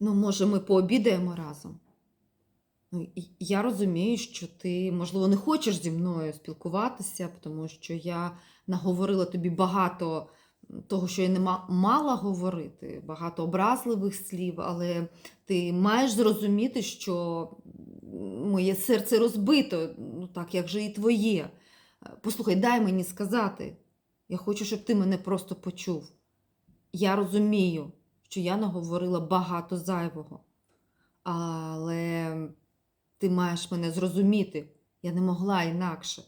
Ну, може, ми пообідаємо разом. Ну, я розумію, що ти, можливо, не хочеш зі мною спілкуватися, тому що я наговорила тобі багато того, що я не мала говорити, багато образливих слів, але ти маєш зрозуміти, що моє серце розбито, ну так як же і твоє. Послухай, дай мені сказати. Я хочу, щоб ти мене просто почув. Я розумію, що я наговорила багато зайвого. Але ти маєш мене зрозуміти. Я не могла інакше.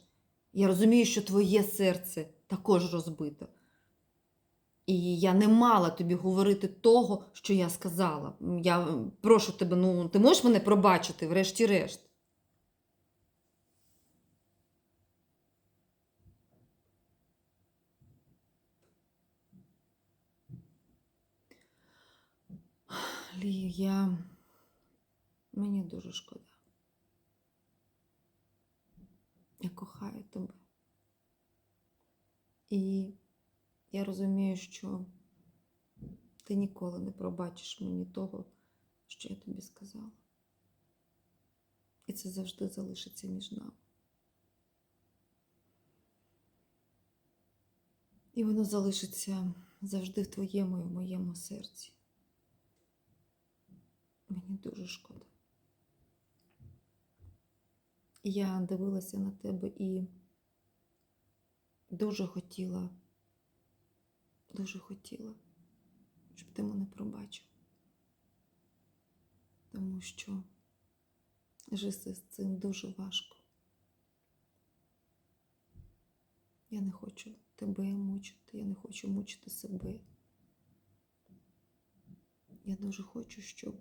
Я розумію, що твоє серце також розбито. І я не мала тобі говорити того, що я сказала. Я прошу тебе, ну ти можеш мене пробачити, врешті-решт. Лі, я... Мені дуже шкода. Я кохаю тебе. І я розумію, що ти ніколи не пробачиш мені того, що я тобі сказала. І це завжди залишиться між нами. І воно залишиться завжди в твоєму і в моєму серці. Дуже шкода. Я дивилася на тебе і дуже хотіла, дуже хотіла, щоб ти мене пробачив. Тому що жити з цим дуже важко. Я не хочу тебе мучити, я не хочу мучити себе. Я дуже хочу, щоб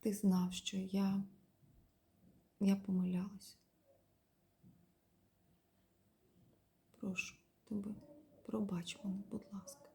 ти знав, що я, я помилялася. Прошу тебе, пробач мене, будь ласка.